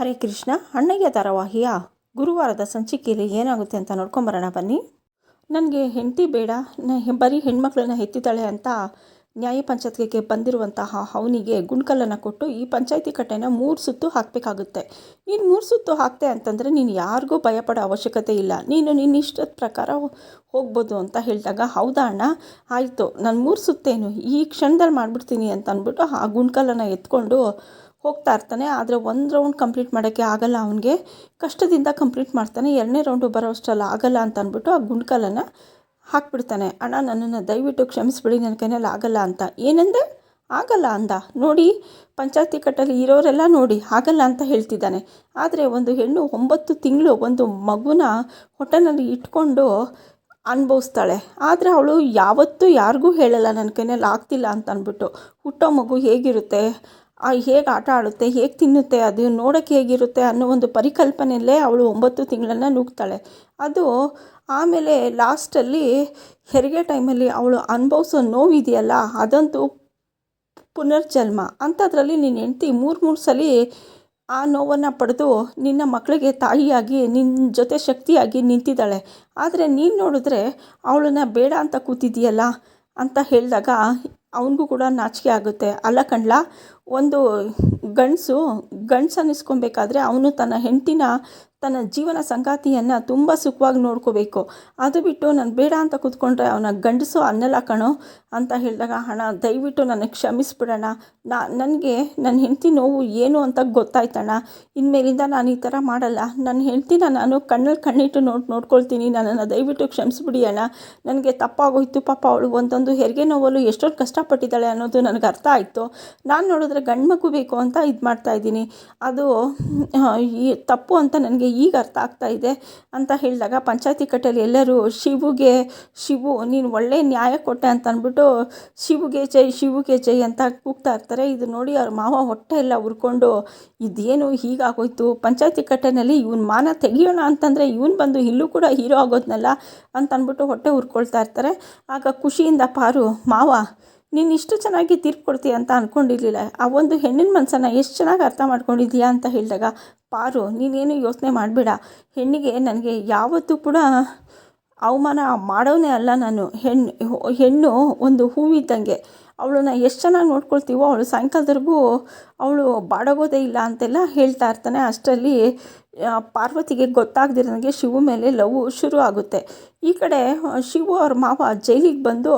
ಹರೇ ಕೃಷ್ಣ, ಅಣ್ಣಯ್ಯ ಧಾರಾವಾಹಿಯ ಗುರುವಾರದ ಸಂಚಿಕೆಯಲ್ಲಿ ಏನಾಗುತ್ತೆ ಅಂತ ನೋಡ್ಕೊಂಬರೋಣ ಬನ್ನಿ. ನನಗೆ ಹೆಂಡತಿ ಬೇಡ ಬರೀ ಹೆಣ್ಮಕ್ಳನ್ನ ಎತ್ತಿದ್ದಾಳೆ ಅಂತ ನ್ಯಾಯ ಪಂಚಾಯತ್ಗೆ ಬಂದಿರುವಂತಹ ಅವನಿಗೆ ಗುಂಡ್ಕಲ್ಲನ್ನು ಕೊಟ್ಟು ಈ ಪಂಚಾಯತಿ ಕಟ್ಟೆನ ಮೂರು ಸುತ್ತು ಹಾಕಬೇಕಾಗುತ್ತೆ. ನೀನು ಮೂರು ಸುತ್ತು ಹಾಕ್ತೆ ಅಂತಂದರೆ ನೀನು ಯಾರಿಗೂ ಭಯಪಡೋ ಅವಶ್ಯಕತೆ ಇಲ್ಲ. ನೀನು ನಿನ್ನ ಇಷ್ಟದ ಪ್ರಕಾರ ಹೋಗ್ಬೋದು ಅಂತ ಹೇಳಿದಾಗ, ಹೌದಾ ಅಣ್ಣ? ಆಯಿತು, ನಾನು ಮೂರು ಸುತ್ತೇನು, ಈ ಕ್ಷಣದಲ್ಲಿ ಮಾಡಿಬಿಡ್ತೀನಿ ಅಂತ ಅಂದ್ಬಿಟ್ಟು ಆ ಗುಂಡ್ಕಲ್ಲನ್ನು ಎತ್ಕೊಂಡು ಹೋಗ್ತಾ ಇರ್ತಾನೆ, ಆದರೆ ಒಂದು ರೌಂಡ್ ಕಂಪ್ಲೀಟ್ ಮಾಡೋಕ್ಕೆ ಆಗಲ್ಲ ಅವನಿಗೆ. ಕಷ್ಟದಿಂದ ಕಂಪ್ಲೀಟ್ ಮಾಡ್ತಾನೆ, ಎರಡನೇ ರೌಂಡು ಬರೋ ಅಷ್ಟರಲ್ಲಿ ಆಗಲ್ಲ ಅಂತ ಅಂದ್ಬಿಟ್ಟು ಆ ಗುಂಡ್ಕಲನ್ನು ಹಾಕ್ಬಿಡ್ತಾನೆ. ಅಣ್ಣ, ನನ್ನನ್ನು ದಯವಿಟ್ಟು ಕ್ಷಮಿಸ್ಬಿಡಿ ನನ್ನ ಕೈಯಲ್ಲಿ ಆಗಲ್ಲ ಅಂತ. ಏನಂದೆ? ಆಗಲ್ಲ ಅಂದ. ನೋಡಿ, ಪಂಚಾಯತಿ ಕಟ್ಟಲ್ಲಿ ಇರೋರೆಲ್ಲ ನೋಡಿ, ಆಗಲ್ಲ ಅಂತ ಹೇಳ್ತಿದ್ದಾನೆ. ಆದರೆ ಒಂದು ಹೆಣ್ಣು ಒಂಬತ್ತು ತಿಂಗಳು ಒಂದು ಮಗುನ ಹೊಟ್ಟೆನಲ್ಲಿ ಇಟ್ಕೊಂಡು ಅನುಭವಿಸ್ತಾಳೆ. ಆದರೆ ಅವಳು ಯಾವತ್ತೂ ಯಾರಿಗೂ ಹೇಳಲ್ಲ ನನ್ನ ಕೈಯಲ್ಲಿ ಆಗ್ತಿಲ್ಲ ಅಂತ ಅಂದ್ಬಿಟ್ಟು. ಹುಟ್ಟೋ ಮಗು ಹೇಗಿರುತ್ತೆ? ಹೇಗೆ ಆಟ ಆಡುತ್ತೆ, ಹೇಗೆ ತಿನ್ನುತ್ತೆ, ಅದು ನೋಡೋಕ್ಕೆ ಹೇಗಿರುತ್ತೆ ಅನ್ನೋ ಒಂದು ಪರಿಕಲ್ಪನೆಯಲ್ಲೇ ಅವಳು ಒಂಬತ್ತು ತಿಂಗಳನ್ನು ನುಗ್ತಾಳೆ. ಅದು ಆಮೇಲೆ ಲಾಸ್ಟಲ್ಲಿ ಹೆರಿಗೆ ಟೈಮಲ್ಲಿ ಅವಳು ಅನುಭವಿಸೋ ನೋವಿದೆಯಲ್ಲ, ಅದಂತೂ ಪುನರ್ಜನ್ಮ. ಅಂಥದ್ರಲ್ಲಿ ನಿನ್ನ ಹೆಂಡ್ತಿ ಮೂರು ಮೂರು ಸಲ ಆ ನೋವನ್ನು ಪಡೆದು ನಿನ್ನ ಮಕ್ಕಳಿಗೆ ತಾಯಿಯಾಗಿ, ನಿನ್ನ ಜೊತೆ ಶಕ್ತಿಯಾಗಿ ನಿಂತಿದ್ದಾಳೆ. ಆದರೆ ನೀನು ನೋಡಿದ್ರೆ ಅವಳನ್ನ ಬೇಡ ಅಂತ ಕೂತಿದೆಯಲ್ಲ ಅಂತ ಹೇಳಿದಾಗ ಅವನಿಗೂ ಕೂಡ ನಾಚಿಕೆ ಆಗುತ್ತೆ. ಅಲ್ಲ ಕಣ್ಲ ಒಂದು ಗಂಡಸು ಗಂಡ್ಸು ಅನ್ನಿಸ್ಕೊಬೇಕಾದ್ರೆ ಅವನು ತನ್ನ ಹೆಂಡತಿನ, ತನ್ನ ಜೀವನ ಸಂಗಾತಿಯನ್ನು ತುಂಬ ಸುಖವಾಗಿ ನೋಡ್ಕೋಬೇಕು. ಅದು ಬಿಟ್ಟು ನಾನು ಬೇಡ ಅಂತ ಕೂತ್ಕೊಂಡ್ರೆ ಅವನ ಗಂಡಸು ಅನ್ನಲ್ಲ ಕಣೋ ಅಂತ ಹೇಳಿದಾಗ ಹಣ ದಯವಿಟ್ಟು ನನಗೆ ಕ್ಷಮಿಸ್ಬಿಡೋಣ. ನಾ, ನನಗೆ ನನ್ನ ಹೆಂಡತಿ ನೋವು ಏನು ಅಂತ ಗೊತ್ತಾಯ್ತಣ್ಣ. ಇನ್ಮೇಲಿಂದ ನಾನು ಈ ಥರ ಮಾಡಲ್ಲ. ನನ್ನ ಹೆಂಡ್ತಿನ ನಾನು ಕಣ್ಣಲ್ಲಿ ಕಣ್ಣಿಟ್ಟು ನೋಡಿ, ನೋಡ್ಕೊಳ್ತೀನಿ. ನನ್ನನ್ನು ದಯವಿಟ್ಟು ಕ್ಷಮಿಸ್ಬಿಡಿ ಅಣ್ಣ. ನನಗೆ ತಪ್ಪಾಗೋಯ್ತು. ಪಾಪ ಅವಳು ಒಂದೊಂದು ಹೆರಿಗೆ ನೋವಲ್ಲೂ ಎಷ್ಟೊಂದು ಕಷ್ಟಪಟ್ಟಿದ್ದಾಳೆ ಅನ್ನೋದು ನನಗೆ ಅರ್ಥ ಆಯಿತು. ನಾನು ನೋಡಿದ್ರೆ ಗಂಡು ಮಗು ಬೇಕು ಅಂತ ಇದು ಮಾಡ್ತಾ ಇದ್ದೀನಿ. ಅದು ಈ ತಪ್ಪು ಅಂತ ನನಗೆ ಈಗ ಅರ್ಥ ಆಗ್ತಾ ಇದೆ ಅಂತ ಹೇಳಿದಾಗ ಪಂಚಾಯತಿ ಕಟ್ಟೆಯಲ್ಲಿ ಎಲ್ಲರೂ ಶಿವುಗೆ, ಶಿವು ನೀನು ಒಳ್ಳೆ ನ್ಯಾಯ ಕೊಟ್ಟೆ ಅಂತ ಅಂದ್ಬಿಟ್ಟು ಶಿವುಗೆ ಜೈ ಶಿವುಗೆ ಜೈ ಅಂತ ಕೂಗ್ತಾ ಇರ್ತಾರೆ. ಇದು ನೋಡಿ ಅವ್ರ ಮಾವ ಹೊಟ್ಟೆ ಎಲ್ಲ ಉರ್ಕೊಂಡು, ಇದೇನು ಹೀಗಾಗೋಯ್ತು ಪಂಚಾಯತಿ ಕಟ್ಟೆನಲ್ಲಿ ಇವನ್ ಮಾನ ತೆಗಿಯೋಣ ಅಂತಂದರೆ ಇವನು ಬಂದು ಇಲ್ಲೂ ಕೂಡ ಹೀರೋ ಆಗೋದ್ನಲ್ಲ ಅಂತ ಅಂದ್ಬಿಟ್ಟು ಹೊಟ್ಟೆ ಉರ್ಕೊಳ್ತಾ ಇರ್ತಾರೆ. ಆಗ ಖುಷಿಯಿಂದ ಪಾರು, ಮಾವ ನೀನು ಇಷ್ಟು ಚೆನ್ನಾಗಿ ತೀರ್ಪು ಕೊಡ್ತೀಯ ಅಂತ ಅಂದ್ಕೊಂಡಿರಲಿಲ್ಲ ಆ ಒಂದು ಹೆಣ್ಣಿನ ಮನಸ್ಸನ್ನು ಎಷ್ಟು ಚೆನ್ನಾಗಿ ಅರ್ಥ ಮಾಡ್ಕೊಂಡಿದ್ದೀಯಾ ಅಂತ ಹೇಳಿದಾಗ, ಪಾರು, ನೀನೇನು ಯೋಚನೆ ಮಾಡಬೇಡ. ಹೆಣ್ಣಿಗೆ ನನಗೆ ಯಾವತ್ತೂ ಕೂಡ ಅವಮಾನ ಮಾಡೋನೇ ಅಲ್ಲ ನಾನು. ಹೆಣ್ಣು ಹೆಣ್ಣು ಒಂದು ಹೂವಿದ್ದಂಗೆ, ಅವಳನ್ನ ಎಷ್ಟು ಚೆನ್ನಾಗಿ ನೋಡ್ಕೊಳ್ತೀವೋ ಅವಳು ಸಾಯಂಕಾಲದವರೆಗೂ ಅವಳು ಬಾಡೋಗೋದೇ ಇಲ್ಲ ಅಂತೆಲ್ಲ ಹೇಳ್ತಾ ಇರ್ತಾನೆ. ಅಷ್ಟರಲ್ಲಿ ಪಾರ್ವತಿಗೆ ಗೊತ್ತಾಗದಿರೋಂಗೆ ಶಿವು ಮೇಲೆ ಲವ್ ಶುರು ಆಗುತ್ತೆ. ಈ ಕಡೆ ಶಿವು ಅವ್ರ ಮಾವ ಜೈಲಿಗೆ ಬಂದು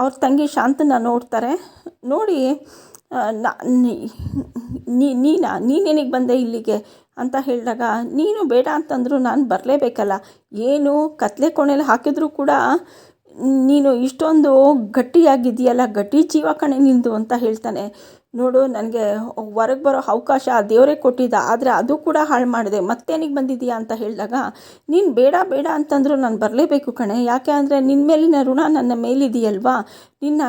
ಅವ್ರ ತಂಗಿ ಶಾಂತನ ನೋಡ್ತಾರೆ. ನೋಡಿ ನೀನಾ, ನೀನೇನಿಗೆ ಬಂದೆ ಇಲ್ಲಿಗೆ ಅಂತ ಹೇಳಿದಾಗ, ನೀನು ಬೇಡ ಅಂತಂದರೂ ನಾನು ಬರಲೇಬೇಕಲ್ಲ. ಏನು ಕತ್ತಲೆ ಕೋಣೆಯಲ್ಲಿ ಹಾಕಿದರೂ ಕೂಡ ನೀನು ಇಷ್ಟೊಂದು ಗಟ್ಟಿಯಾಗಿದೆಯಲ್ಲ ಗಟ್ಟಿ ಜೀವ ಕಣೆ ನಿಂದು ಅಂತ ಹೇಳ್ತಾನೆ. ನೋಡು, ನನಗೆ ಹೊರಗೆ ಬರೋ ಅವಕಾಶ ದೇವರೇ ಕೊಟ್ಟಿದ್ದ, ಆದರೆ ಅದು ಕೂಡ ಹಾಳು ಮಾಡಿದೆ. ಮತ್ತೇನಿಗೆ ಬಂದಿದೆಯಾ ಅಂತ ಹೇಳಿದಾಗ, ನೀನು ಬೇಡ ಬೇಡ ಅಂತಂದರೂ ನಾನು ಬರಲೇಬೇಕು ಕಣೆ. ಯಾಕೆ ಅಂದರೆ ನಿನ್ನ ಮೇಲಿನ ಋಣ ನನ್ನ ಮೇಲಿದೆಯಲ್ವಾ? ನಿನ್ನ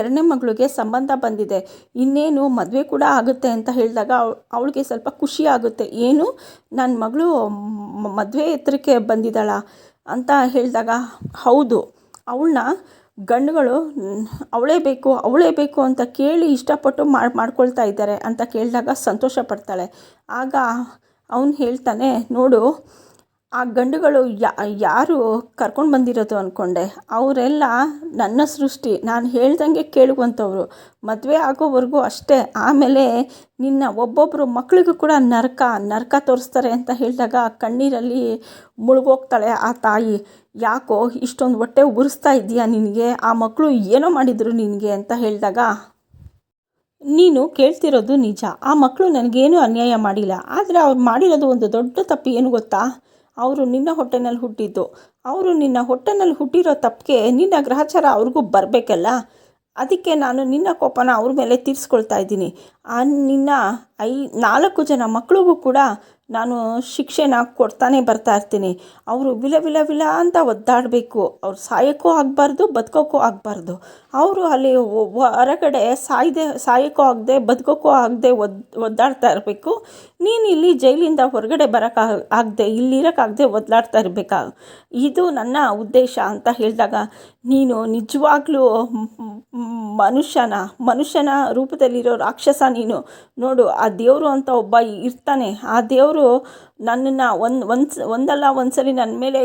ಎರಡನೇ ಮಗಳಿಗೆ ಸಂಬಂಧ ಬಂದಿದೆ. ಇನ್ನೇನು ಮದುವೆ ಕೂಡ ಆಗುತ್ತೆ ಅಂತ ಹೇಳಿದಾಗ ಅವಳಿಗೆ ಸ್ವಲ್ಪ ಖುಷಿ ಆಗುತ್ತೆ. ಏನು? ನನ್ನ ಮಗಳು ಮದುವೆ ಎತ್ತರಕ್ಕೆ ಬಂದಿದ್ದಾಳ? ಅಂತ ಹೇಳಿದಾಗ, ಹೌದು ಅವಳನ್ನ ಗಂಡುಗಳು, ಅವಳೇ ಬೇಕು ಅವಳೇ ಬೇಕು ಅಂತ ಕೇಳಿ ಇಷ್ಟಪಟ್ಟು ಮಾಡಿ ಮಾಡ್ಕೊಳ್ತಾ ಇದ್ದಾರೆ ಅಂತ ಕೇಳಿದಾಗ ಸಂತೋಷ ಪಡ್ತಾಳೆ. ಆಗ ಅವನು ಹೇಳ್ತಾನೆ, ನೋಡು ಆ ಗಂಡುಗಳು ಯಾರು ಕರ್ಕೊಂಡು ಬಂದಿರೋದು ಅಂದ್ಕೊಂಡೆ ಅವರೆಲ್ಲ ನನ್ನ ಸೃಷ್ಟಿ, ನಾನು ಹೇಳ್ದಂಗೆ ಕೇಳುವಂಥವ್ರು ಮದುವೆ ಆಗೋವರೆಗೂ ಅಷ್ಟೇ. ಆಮೇಲೆ ನಿನ್ನ ಒಬ್ಬೊಬ್ಬರು ಮಕ್ಕಳಿಗೂ ಕೂಡ ನರಕ ನರಕ ತೋರಿಸ್ತಾರೆ ಅಂತ ಹೇಳಿದಾಗ ಕಣ್ಣೀರಲ್ಲಿ ಮುಳುಗೋಗ್ತಾಳೆ ಆ ತಾಯಿ. ಯಾಕೋ ಇಷ್ಟೊಂದು ಹೊಟ್ಟೆ ಉರಿಸ್ತಾ ಇದೆಯಾ ನಿನಗೆ? ಆ ಮಕ್ಕಳು ಏನೋ ಮಾಡಿದರು ನಿನಗೆ ಅಂತ ಹೇಳಿದಾಗ, ನೀನು ಕೇಳ್ತಿರೋದು ನಿಜ. ಆ ಮಕ್ಕಳು ನನಗೇನು ಅನ್ಯಾಯ ಮಾಡಿಲ್ಲ. ಆದರೆ ಅವ್ರು ಮಾಡಿರೋದು ಒಂದು ದೊಡ್ಡ ತಪ್ಪು, ಏನು ಗೊತ್ತಾ? ಅವರು ನಿನ್ನ ಹೊಟ್ಟೆನಲ್ಲಿ ಹುಟ್ಟಿದ್ದು. ಅವರು ನಿನ್ನ ಹೊಟ್ಟೆನಲ್ಲಿ ಹುಟ್ಟಿರೋ ತಪ್ಪಿಗೆ ನಿನ್ನ ಗ್ರಹಚಾರ ಅವ್ರಿಗೂ ಬರಬೇಕಲ್ಲ? ಅದಕ್ಕೆ ನಾನು ನಿನ್ನ ಕೋಪನ ಅವ್ರ ಮೇಲೆ ತೀರಿಸ್ಕೊಳ್ತಾ ಇದ್ದೀನಿ. ಆ ನಿನ್ನ ಐ, ನಾಲ್ಕು ಜನ ಮಕ್ಕಳಿಗೂ ಕೂಡ ನಾನು ಶಿಕ್ಷೆನ ಕೊಡ್ತಾನೆ ಬರ್ತಾ ಇರ್ತೀನಿ. ಅವರು ವಿಲ ವಿಲ ವಿಲ ಅಂತ ಒದ್ದಾಡಬೇಕು. ಅವ್ರು ಸಾಯೋಕ್ಕೂ ಆಗಬಾರ್ದು, ಬದುಕೋಕ್ಕೂ ಆಗಬಾರ್ದು. ಅವರು ಅಲ್ಲಿ ಹೊರಗಡೆ ಸಾಯ್ದೆ, ಸಾಯೋಕ್ಕೂ ಆಗದೆ, ಬದುಕೋಕ್ಕೂ ಆಗದೆ ಒದ್, ಒದ್ದಾಡ್ತಾ ಇರಬೇಕು. ನೀನು ಇಲ್ಲಿ ಜೈಲಿಂದ ಹೊರಗಡೆ ಬರೋಕ್ಕ ಆಗದೆ ಇಲ್ಲಿರೋಕ್ಕಾಗದೆ ಒದ್ಲಾಡ್ತಾ ಇರಬೇಕಾ? ಇದು ನನ್ನ ಉದ್ದೇಶ ಅಂತ ಹೇಳಿದಾಗ, ನೀನು ನಿಜವಾಗ್ಲೂ ಮನುಷ್ಯನ ಮನುಷ್ಯನ ರೂಪದಲ್ಲಿರೋ ರಾಕ್ಷಸ ನೀನು. ನೋಡು, ಆ ದೇವರು ಅಂತ ಒಬ್ಬ ಇರ್ತಾನೆ. ಆ ದೇವರು ನನ್ನನ್ನು ಒಂದು ಒಂದು ಒಂದಲ್ಲ ಒಂದು ಸಲ ನನ್ನ ಮೇಲೆ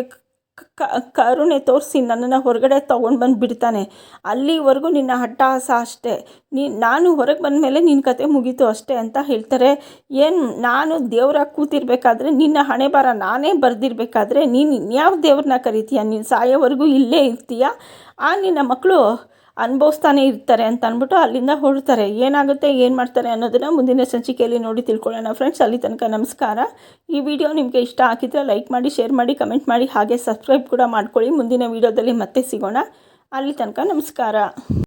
ಕರುಣೆ ತೋರಿಸಿ ನನ್ನನ್ನು ಹೊರಗಡೆ ತೊಗೊಂಡು ಬಂದು ಬಿಡ್ತಾನೆ ಅಲ್ಲಿವರೆಗೂ ನಿನ್ನ ಹಟ್ಟಹಾಸ ಅಷ್ಟೇ. ನೀ, ನಾನು ಹೊರಗೆ ಬಂದ ಮೇಲೆ ನಿನ್ನ ಕತೆ ಮುಗೀತು ಅಷ್ಟೇ ಅಂತ ಹೇಳ್ತಾರೆ. ಏನು, ನಾನು ದೇವರಾಗಿ ಕೂತಿರ್ಬೇಕಾದ್ರೆ ನಿನ್ನ ಹಣೆ ಬರ ನಾನೇ ಬರೆದಿರ್ಬೇಕಾದ್ರೆ ನೀನು ಇನ್ಯಾವ ದೇವ್ರನ್ನ ಕರಿತೀಯ? ನೀನು ಸಾಯೋವರೆಗೂ ಇಲ್ಲೇ ಇರ್ತೀಯ? ಆ ನಿನ್ನ ಮಕ್ಕಳು ಅನುಭವಿಸ್ತಾನೆ ಇರ್ತಾರೆ ಅಂತ ಅಂದ್ಬಿಟ್ಟು ಅಲ್ಲಿಂದ ಹೊರಡ್ತಾರೆ. ಏನಾಗುತ್ತೆ, ಏನು ಮಾಡ್ತಾರೆ ಅನ್ನೋದನ್ನು ಮುಂದಿನ ಸಂಚಿಕೆಯಲ್ಲಿ ನೋಡಿ ತಿಳ್ಕೊಳ್ಳೋಣ ಫ್ರೆಂಡ್ಸ್ ಅಲ್ಲಿ ತನಕ ನಮಸ್ಕಾರ. ಈ ವಿಡಿಯೋ ನಿಮಗೆ ಇಷ್ಟ ಆಗಿದ್ರೆ ಲೈಕ್ ಮಾಡಿ ಶೇರ್ ಮಾಡಿ ಕಮೆಂಟ್ ಮಾಡಿ, ಹಾಗೆ ಸಬ್ಸ್ಕ್ರೈಬ್ ಕೂಡ ಮಾಡ್ಕೊಳ್ಳಿ. ಮುಂದಿನ ವಿಡಿಯೋದಲ್ಲಿ ಮತ್ತೆ ಸಿಗೋಣ. ಅಲ್ಲಿ ತನಕ ನಮಸ್ಕಾರ.